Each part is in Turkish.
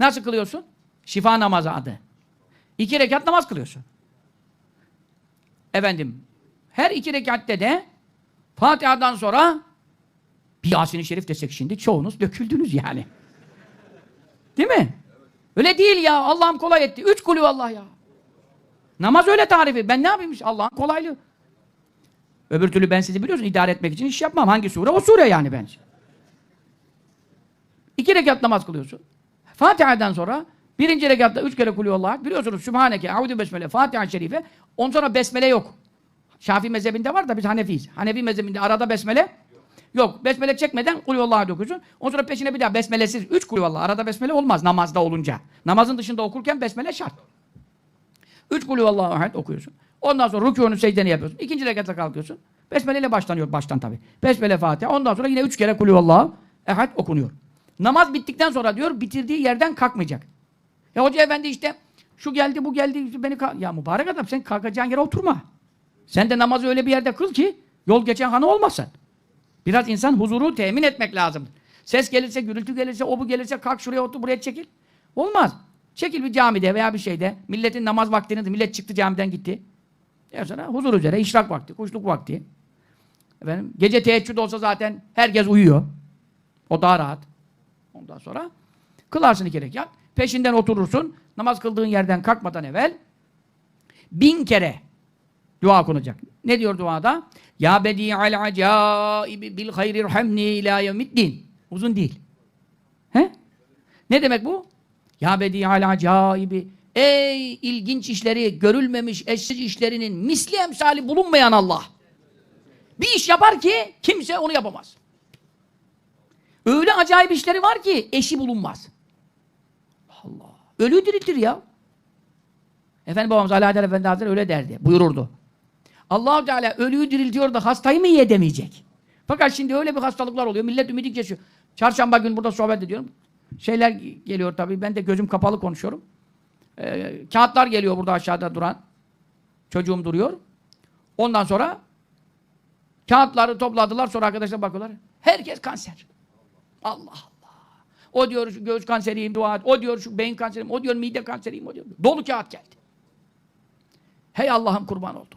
Nasıl kılıyorsun? Şifa namazı adı. İki rekat namaz kılıyorsun. Efendim, her iki rekatte de Fatiha'dan sonra bir Yasin-i Şerif desek şimdi çoğunuz döküldünüz yani. Değil mi? Öyle değil ya. Allah'ım kolay etti. Üç kulü Allah ya. Namaz öyle tarifi. Ben ne yapayım? Allah'ın kolaylığı. Öbür türlü ben sizi biliyorsun idare etmek için iş yapmam. Hangi sure? O sure yani bence. İki rekat namaz kılıyorsun. Fatiha'dan sonra birinci rekatta üç kere kulü Allah. Biliyorsunuz Sübhaneke, Audu Besmele, Fatiha-i Şerife. Ondan sonra Besmele yok. Şafii mezhebinde var da biz Hanefiyiz. Hanefi mezhebinde arada Besmele yok. Besmele çekmeden kulü Allah'a dokuyorsun. Ondan sonra peşine bir daha Besmelesiz. Üç kulü Allah. Arada Besmele olmaz namazda olunca. Namazın dışında okurken Besmele şart. Üç kulü Allah'a ahad okuyorsun. Ondan sonra rükûnu secdeni yapıyorsun. İkinci rekatta kalkıyorsun. Besmele ile başlanıyor baştan tabi. Besmele Fatiha. Ondan sonra yine üç kere kulü Allah'a ehad okunuyor. Namaz bittikten sonra diyor bitirdiği yerden kalkmayacak. Ya hoca efendi işte şu geldi bu geldi beni. Ya mübarek adam sen kalkacağın yere oturma. Sen de namazı öyle bir yerde kıl ki yol geçen hanı olmasın. Biraz insan huzuru temin etmek lazım. Ses gelirse, gürültü gelirse, o bu gelirse kalk şuraya otur, buraya çekil. Olmaz. Çekil bir camide veya bir şeyde. Milletin namaz vaktini, millet çıktı camiden gitti. Ya sonra huzur üzere, işrak vakti, kuşluk vakti. Efendim, gece teheccüd olsa zaten herkes uyuyor. O daha rahat. Ondan sonra kılarsın iki rekat. Peşinden oturursun. Namaz kıldığın yerden kalkmadan evvel bin kere dua okunacak. Ne diyor duada? Ya bedi'al acaibi bil hayri irhamni ila yevmiddin. Uzun değil. He? Ne demek bu? Ya bedi'al acaibi Ey ilginç işleri, görülmemiş eşsiz işlerinin misli emsali bulunmayan Allah. Bir iş yapar ki kimse onu yapamaz. Öyle acayip işleri var ki eşi bulunmaz. Allah. Ölüyü diriltir ya. Efendi babamız Haydar Efendi Hazretleri öyle derdi. Buyururdu. allah Teala ölüyü diriltiyor da hastayı mı iyi edemeyecek? Fakat şimdi öyle bir hastalıklar oluyor. Millet ümidi kesiyor. Çarşamba gün burada sohbet ediyorum. Şeyler geliyor tabii. Ben de gözüm kapalı konuşuyorum. Ee, kağıtlar geliyor burada aşağıda duran. Çocuğum duruyor. Ondan sonra kağıtları topladılar. Sonra arkadaşlar bakıyorlar. Herkes kanser. Allah Allah. O diyor şu göğüs kanseriyim dua et. O diyor şu beyin kanseriyim. O diyor mide kanseriyim. O diyor. Dolu kağıt geldi. Hey Allah'ım kurban oldu.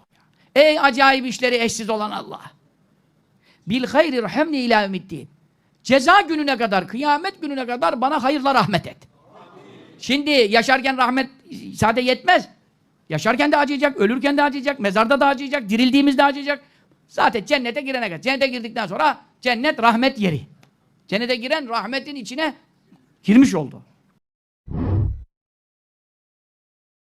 Ey acayip işleri eşsiz olan Allah. Bil hayri rahemni ila ümiddin. Ceza gününe kadar, kıyamet gününe kadar bana hayırla rahmet et. Şimdi yaşarken rahmet sade yetmez. Yaşarken de acıyacak, ölürken de acıyacak, mezarda da acıyacak, dirildiğimizde acıyacak. Zaten cennete girene kadar. Cennete girdikten sonra cennet rahmet yeri. Cennete giren rahmetin içine girmiş oldu.